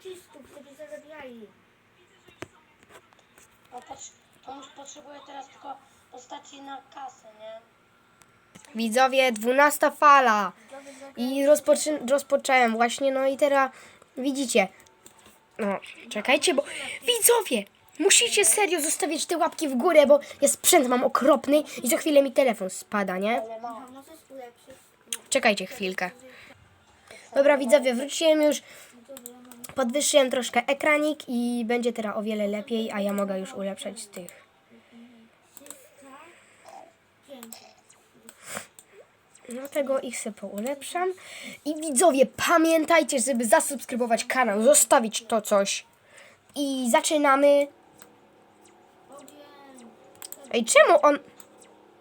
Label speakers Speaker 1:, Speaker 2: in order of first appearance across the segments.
Speaker 1: scientystów, żeby zarabiali.
Speaker 2: No, to już potrzebuję teraz tylko postaci na kasę, nie?
Speaker 3: Widzowie, 12 fala. I rozpoczę, rozpocząłem właśnie, no i teraz widzicie. No, czekajcie, bo widzowie, musicie serio zostawić te łapki w górę, bo ja sprzęt mam okropny i za chwilę mi telefon spada, nie? Czekajcie chwilkę. Dobra, widzowie, wróciłem już, podwyższyłem troszkę ekranik i będzie teraz o wiele lepiej, a ja mogę już ulepszać tych.
Speaker 1: 300, 500.
Speaker 3: Dlatego ich sobie poulepszam. I widzowie, pamiętajcie, żeby zasubskrybować kanał, zostawić to coś. I zaczynamy. Ej, czemu on...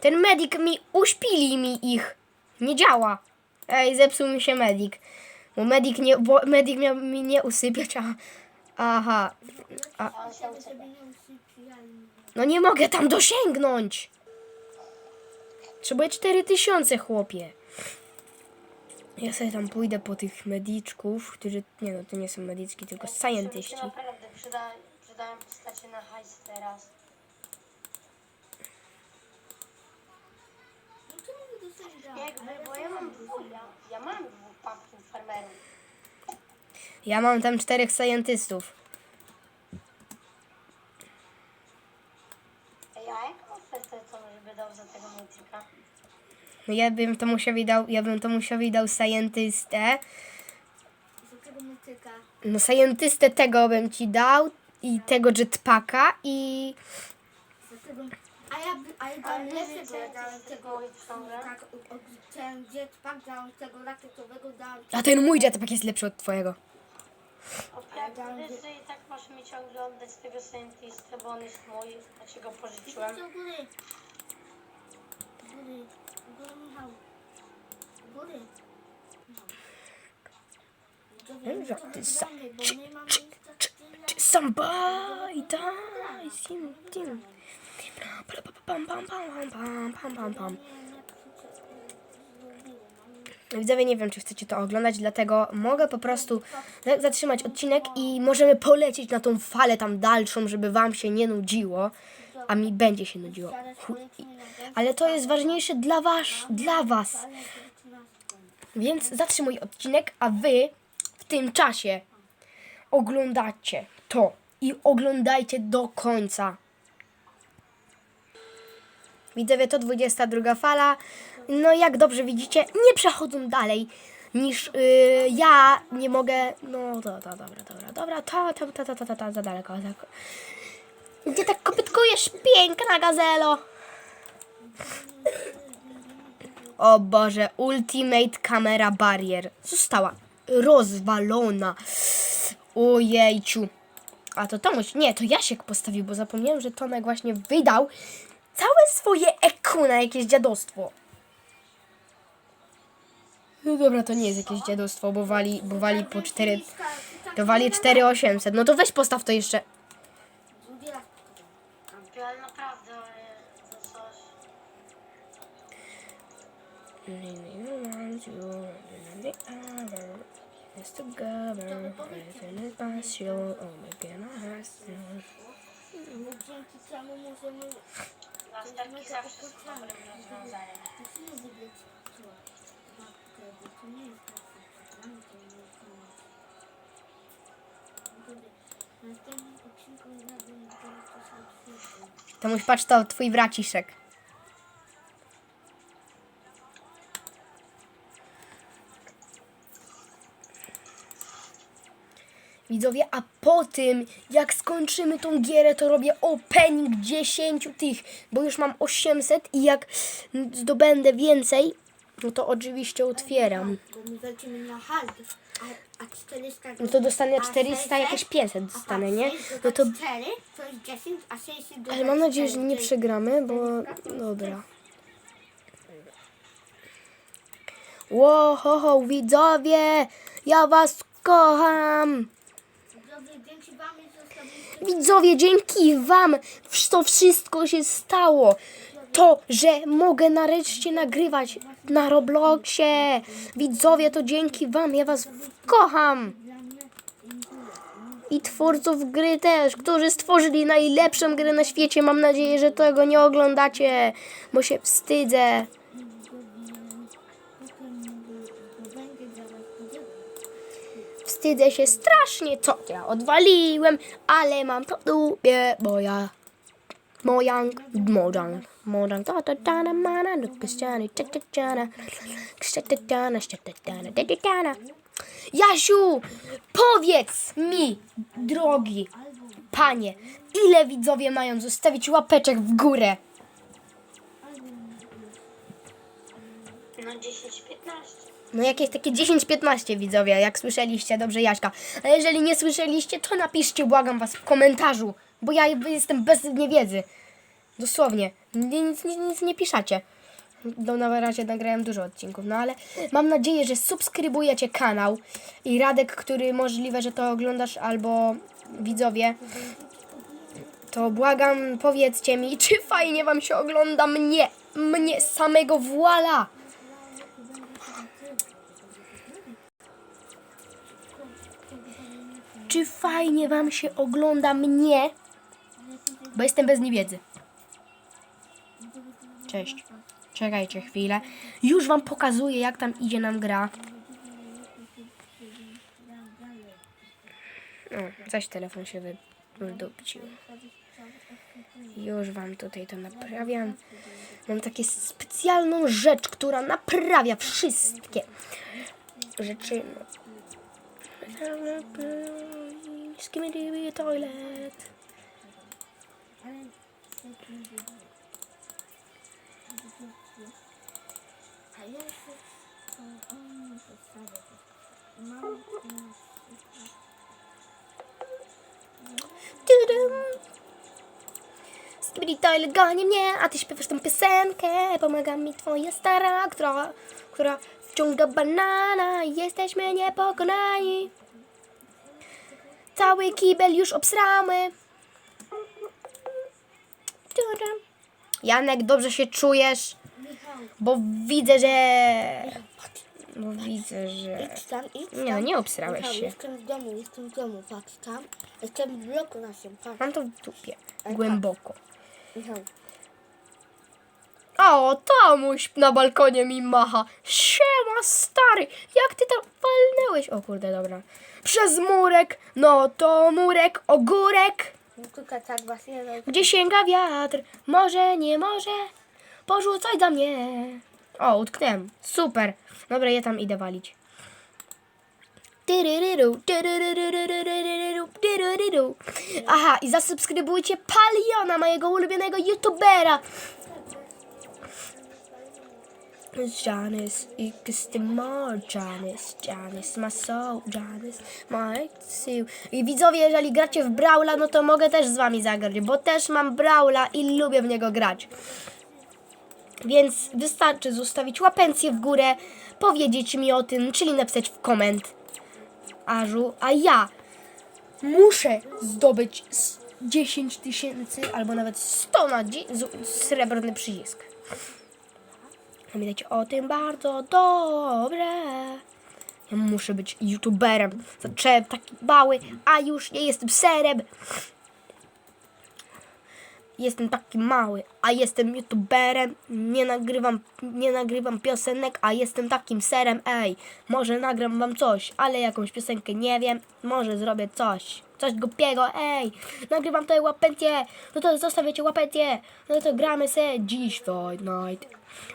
Speaker 3: Ten medik mi... Uśpili mi ich. Nie działa. Ej, zepsuł mi się medik. Bo medik, nie, bo medik miał mi nie usypiać, a... Aha. A, no nie mogę tam dosięgnąć. Potrzebuję 4000, chłopie. Ja sobie tam pójdę po tych mediczków, którzy... Nie no, to nie są medyczki, tylko scientyści.
Speaker 2: naprawdę przyda, przydają postacie na hajs teraz.
Speaker 1: No?
Speaker 2: Jakby, bo ja mam dwóch, ja, ja mam dwóch pumpkin farmerów.
Speaker 3: Ja mam tam czterech scientystów.
Speaker 2: Ej, a jaką ofertę to żeby dał za tego multika?
Speaker 3: No ja bym to musiał dał, ja bym to musiał dał scientystę.
Speaker 1: Z tego motyka.
Speaker 3: No scientystę tego bym ci dał i tego jetpacka i
Speaker 1: tego... A ja, by- a ja
Speaker 2: Ale
Speaker 1: dałem
Speaker 2: jak
Speaker 1: dałem tego... Tak, ten jetpack dałem tego rakietowego, dałem...
Speaker 3: a ten mój jetpack jest lepszy od twojego.
Speaker 2: Jak wiesz, że i tak masz mi ciągle oddać tego scientistę, bo on jest mój, znaczy go pożyczyłem.
Speaker 1: Do góry. Do góry. Do góry, Michał. Do góry.
Speaker 3: Ty
Speaker 1: mamy jeszcze tyle-
Speaker 3: Somebody dies in dim. Pam, pam, pam, pam, pam, pam, pam, pam. Widzowie, nie wiem, czy chcecie to oglądać, dlatego mogę po prostu za- zatrzymać odcinek i możemy polecieć na tą falę tam dalszą, żeby wam się nie nudziło, a mi będzie się nudziło. Ale to jest ważniejsze dla was, dla was. Więc zatrzymuj odcinek, a wy w tym czasie oglądacie to i oglądajcie do końca. Widzowie, to 22 fala. No jak dobrze widzicie, nie przechodzą dalej niż yy, ja nie mogę. No to, to dobra, dobra, dobra, ta, ta, ta, ta, ta, ta, ta za daleko. Za... Gdzie tak kopytkujesz, piękna gazelo? O Boże, Ultimate Camera Barrier została rozwalona. Ojejciu. A to Tomuś, nie, to Jasiek postawił, bo zapomniałem, że Tomek właśnie wydał całe swoje EQ na jakieś dziadostwo. No dobra, to nie jest jakieś dziadostwo, bo wali, bo wali po 4... To wali 4800. No to weź postaw to jeszcze.
Speaker 2: Ale naprawdę, to coś.
Speaker 1: Bo dzięki temu możemy...
Speaker 2: Następki zawsze są dobrym rozwiązaniem.
Speaker 1: Musimy wygrać to. Mapkę, bo to nie jest łatwe. Dla mnie to nie jest łatwe. Dobra, W następnym odcinku ja będę teraz to sam świetny.
Speaker 3: To muś patrz to, twój braciszek. Widzowie, a po tym, jak skończymy tą gierę, to robię opening 10 tych, bo już mam 800 i jak zdobędę więcej, no to oczywiście otwieram.
Speaker 1: Bo my walczymy na hard. A, a 400...
Speaker 3: No to dostanę
Speaker 1: a
Speaker 3: 400,
Speaker 1: 600
Speaker 3: jakieś 500 dostanę, nie?
Speaker 1: Aha, 6
Speaker 3: No to,
Speaker 1: dodać 4 to jest 10, a 6 dodać
Speaker 3: ale mam nadzieję, że
Speaker 1: 4
Speaker 3: nie przegramy, bo dobra. Ło, ho, ho, widzowie, ja was kocham.
Speaker 1: Widzowie, dzięki wam
Speaker 3: to wszystko się stało. To, że mogę nareszcie nagrywać na Robloxie. Widzowie, to dzięki wam, ja was kocham. i twórców gry też, którzy stworzyli najlepszą grę na świecie. Mam nadzieję, że tego nie oglądacie, bo się wstydzę. Wstydzę się strasznie, co ja odwaliłem, ale mam to w dupie, bo ja Mojang, Mojang, Mojang, ta ta ta na mana, lukaściany, ta ta ta na, ta ta ta na, ta ta ta na, ta ta ta na. Jasiu, powiedz mi, drogi panie, ile widzowie mają zostawić łapeczek w górę?
Speaker 2: No 10-15.
Speaker 3: No jakieś takie 10-15 widzowie, jak słyszeliście, dobrze Jaśka. A jeżeli nie słyszeliście, to napiszcie, błagam was, w komentarzu, bo ja jestem bez niewiedzy. Dosłownie, nic, nic, nic nie piszecie. No na razie nagrałem dużo odcinków, no ale mam nadzieję, że subskrybujecie kanał i Radek, który możliwe, że to oglądasz, albo widzowie, to błagam, powiedzcie mi, czy fajnie wam się ogląda mnie, mnie samego, voila! Czy fajnie wam się ogląda mnie? Bo jestem bez niewiedzy. Cześć. Czekajcie chwilę. Już wam pokazuję, jak tam idzie nam gra. O, zaś telefon się wy- wydupcił. Już wam tutaj to naprawiam. Mam takie specjalną rzecz, która naprawia wszystkie rzeczy. Skimmy toilet.
Speaker 1: A ja się on
Speaker 3: Skibidi toilet goni mnie, a ty śpiewasz tę piosenkę. Pomaga mi twoja stara, która, która wciąga banana. Jesteśmy niepokonani. Cały kibel już obsramy. Janek, dobrze się czujesz? Bo widzę, że... Bo widzę, że...
Speaker 1: idź tam, idź tam.
Speaker 3: Nie, nie obsrałeś
Speaker 1: Michał,
Speaker 3: się.
Speaker 1: Jestem w domu, jestem w domu, patrz tam. Jestem w bloku naszym, patrz.
Speaker 3: Mam to w dupie. Głęboko.
Speaker 1: Michał,
Speaker 3: O, Tomuś na balkonie mi macha. Siema, stary, jak ty tam walnęłeś? O kurde, dobra. Przez murek, no to murek, ogórek.
Speaker 1: tak właśnie, no,
Speaker 3: Gdzie sięga wiatr? Może, nie może? Porzucaj za mnie. O, utknąłem. Super. Dobra, ja tam idę walić. Tyryryru, tyryryryryryryryryru, tyryryru. Aha, i zasubskrybujcie Paliona, mojego ulubionego youtubera. Janice, it's the more Janice, Janice, my soul, Janice, my soul. I widzowie, jeżeli gracie w Brawla, no to mogę też z wami zagrać, bo też mam Brawla i lubię w niego grać. Więc wystarczy zostawić łapencję w górę, powiedzieć mi o tym, czyli napisać w komentarzu, a ja muszę zdobyć s- 10 tysięcy albo nawet 100 na srebrny przycisk. Pamiętajcie o tym bardzo dobre. Ja muszę być youtuberem. Zacząłem taki mały, a już nie jestem serem. Jestem taki mały, a jestem youtuberem. Nie nagrywam, nie nagrywam piosenek, a jestem takim serem. Ej, może nagram wam coś, ale jakąś piosenkę nie wiem. Może zrobię coś. Coś głupiego, ej, nagrywam tutaj łapencję, no to zostawiacie łapencję, no to gramy se dziś Fortnite.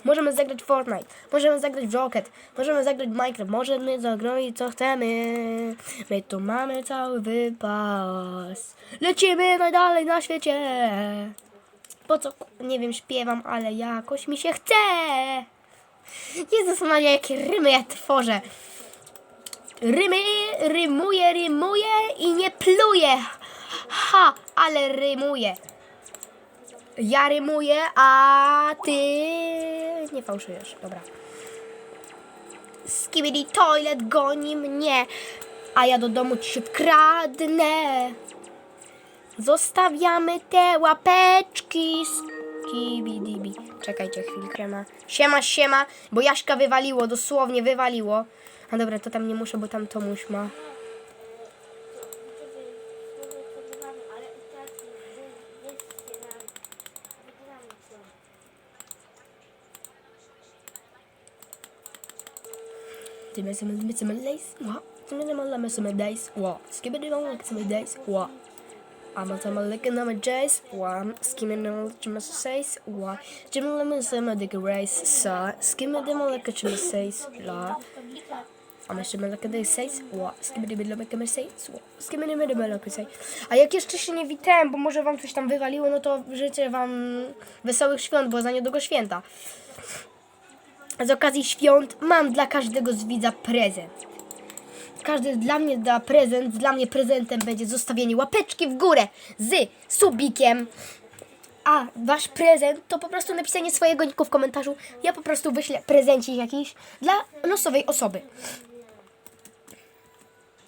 Speaker 3: Możemy zagrać Fortnite, możemy zagrać w Rocket, możemy zagrać Minecraft, możemy zagrać co chcemy. My tu mamy cały wypas. Lecimy najdalej na świecie. Po co, nie wiem, śpiewam, ale jakoś mi się chce. Jezus Maria, jakie rymy ja tworzę. Rymy, rymuję, rymuję i nie pluję. Ha, ale rymuję. Ja rymuję, a ty nie fałszujesz. Dobra. Skibidi toilet goni mnie, a ja do domu ci się. Zostawiamy te łapeczki. Skibidibi. Czekajcie chwilkę. Siema. siema, siema, bo Jaśka wywaliło, dosłownie wywaliło. A dobra, to tam nie muszę, bo tam Tomuś ma. Ty my some my some lace. What? Ty my some lemon some days. What? Skibbity on like some days. What? I'm a some licking on my jays. What? Skimming on my says. What? Jim lemon some dick race. Sa. Skimming them like a chima says. La. A my some like a day says. What? Skimmity bit like a says. What? Skimmity bit like a say. A jak jeszcze się nie witałem, bo może wam coś tam wywaliło, no to życzę wam wesołych świąt, bo za niedługo święta. Z okazji świąt mam dla każdego z widza prezent. Każdy dla mnie da prezent. Dla mnie prezentem będzie zostawienie łapeczki w górę z subikiem. A wasz prezent to po prostu napisanie swojego niku w komentarzu. Ja po prostu wyślę prezencik jakiś dla losowej osoby.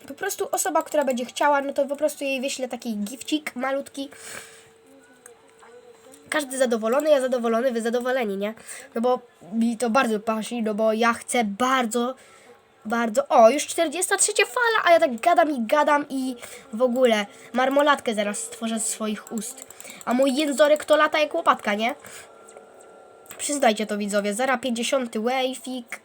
Speaker 3: Po prostu osoba, która będzie chciała, no to po prostu jej wyślę taki gifcik malutki każdy zadowolony, ja zadowolony, wy zadowoleni, nie? No bo mi to bardzo pasi, no bo ja chcę bardzo, bardzo... O, już 43 fala, a ja tak gadam i gadam i w ogóle marmolatkę zaraz stworzę z swoich ust. A mój jęzorek to lata jak łopatka, nie? Przyznajcie to widzowie, zara 50 wavik,